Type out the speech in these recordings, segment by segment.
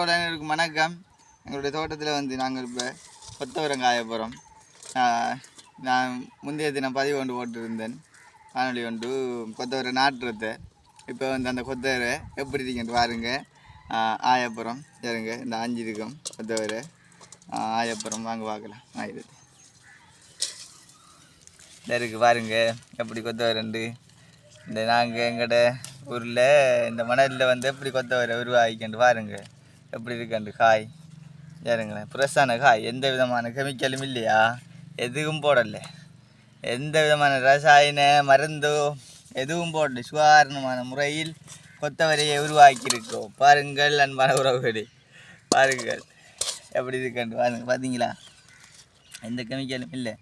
அனைவருக்கும் வணக்கம். எங்களுடைய தோட்டத்தில் வந்து நாங்கள் இப்போ கொத்தவரம் காய போகிறோம் நான் முந்தைய தினம் பதிவு ஒன்று போட்டிருந்தேன். காணொலி ஒன்று கொத்தவரை நாட்டுறத இப்போ வந்து அந்த கொத்தவரை எப்படி இருக்குன்னு பாருங்க. ஆயப்புறம். சரிங்க இந்த அஞ்சு இருக்கும் கொத்தவரை ஆயப்புறம். வாங்க பார்க்கலாம். ஆயிரத்து இந்த இருக்கு பாருங்க எப்படி கொத்தவரண்டு. இந்த நாங்கள் எங்கள்கிட்ட ஊரில் இந்த மணலில் வந்து எப்படி கொத்தவரை உருவாக்கிண்டு பாருங்கள் எப்படி இருக்காண்டு காய்? யாருங்களேன் ஃப்ரெஷ்ஷான காய். எந்த விதமான கெமிக்கலும் இல்லையா? எதுவும் போடலை. எந்த விதமான ரசாயன மருந்தோ எதுவும் போடலை. சுகாரணமான முறையில் கொத்தவரையை உருவாக்கியிருக்கோம் பாருங்கள் அன்பான உறவுகளே. பாருங்கள். எப்படி இருக்காண்டு பாருங்கள் பார்த்தீங்களா? எந்த கெமிக்கலும் இல்லை.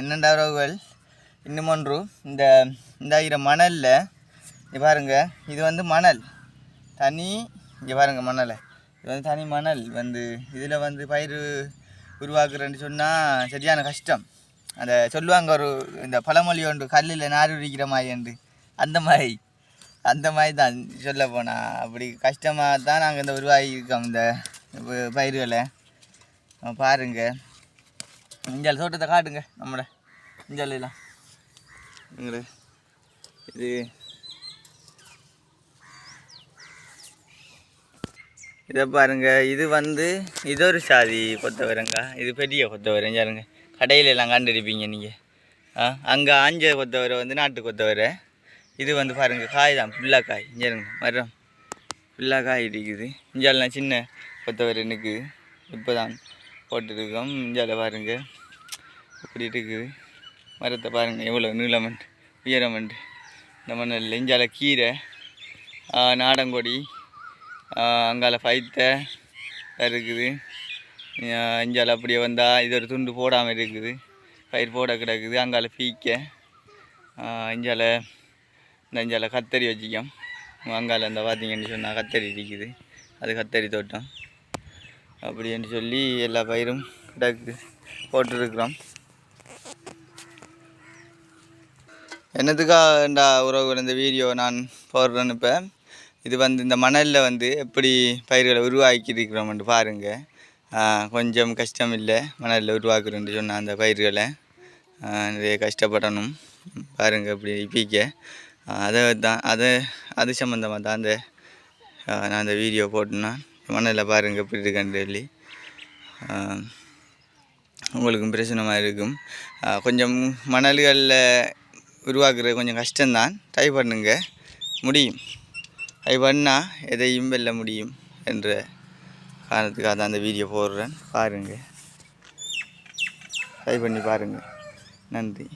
என்னென்ன உறவுகள்? இன்னும் ஒன்று இந்த இந்த ஆகிற மணலில் பாருங்கள் இது வந்து மணல். தனி இங்கே பாருங்கள் மணலை. இது வந்து தனி மணல். வந்து இதில் வந்து பயிர் உருவாக்குறேன்னு சொன்னால் சரியான கஷ்டம். அந்த சொல்லுவாங்க ஒரு இந்த பழமொழி ஒன்று கல்லில் நார் உரிக்கிற மாதிரி உண்டு அந்த மாதிரி அந்த மாதிரி தான் சொல்ல போனால் அப்படி கஷ்டமாக தான் நாங்கள் இந்த உருவாகியிருக்கோம் இந்த பயிர்களை பாருங்கள் பாருங்க. இஞ்சால் தோட்டத்தை காட்டுங்க நம்மளை. இஞ்சால் எல்லாம். இது இதை பாருங்க இது வந்து இது ஒரு சாதி கொத்தவரங்க? இது பெரிய கொத்தவரம் பாருங்க. கடையில் எல்லாம் கண்டிருப்பீங்க நீங்கள் ஆ அங்கே ஆஞ்ச கொத்தவரை வந்து நாட்டு கொத்தவரை. இது வந்து பாருங்க காய் தான் ஃபுல்லாக காய். இங்கேருங்க மரம். ஃபுல்லாக காய் இருக்குது இஞ்சாலாம் சின்ன கொத்தவரை எனக்கு இப்போ தான் போட்டுருக்கோம். இஞ்சால பாருங்கள் இப்படி இருக்குது. மரத்தை பாருங்கள் எவ்வளோ நீளமண்டு உயரமண்டு. இந்த மண்ணில் இஞ்சால கீரை நாடங்கொடி அங்கால பைத்தை இருக்குது. ஆ, இஞ்சால அப்படியே வந்தால் இது ஒரு துண்டு போடாமல் இருக்குது. பயிர் போட கிடக்குது. அங்கால பீக்க. ஆ, இஞ்சால இந்த இஞ்சால கத்தரி வச்சிக்கோம். அங்கால இந்த பார்த்தீங்கன்னு சொன்னால் கத்தரி இருக்குது. அது கத்தரி தோட்டம். அப்படின்னு சொல்லி எல்லா பயிரும் கிடக்கு. போட்டுருக்குறோம். என்னத்துக்காண்டா உறவுகள் இந்த வீடியோ நான் போடுறேன்னு இப்போ? இது வந்து இந்த மணலில் வந்து எப்படி பயிர்களை உருவாக்கியிருக்கிறோம்னு பாருங்கள் கொஞ்சம் கஷ்டம் இல்லை மணலில் உருவாக்குறேன்னு சொன்ன அந்த பயிர்களை. நிறைய கஷ்டப்படணும். பாருங்கள் இப்படி பீக்க அதை தான் அதை அது சம்மந்தமாக தான் அந்த நான் அந்த வீடியோ போட்டேன்னா மணலில் பாருங்கள் எப்படி இருக்கேன்னு சொல்லி. உங்களுக்கும் பிரச்சனமாக இருக்கும். கொஞ்சம் மணல்களில் உருவாக்குறது கொஞ்சம் கஷ்டம்தான். ட்ரை பண்ணுங்க. முடியும். ட்ரை பண்ணால் எதையும் வெல்ல முடியும் என்ற காரணத்துக்காக தான் அந்த வீடியோ போடுறேன். பாருங்கள் ட்ரை பண்ணி பாருங்கள் நன்றி.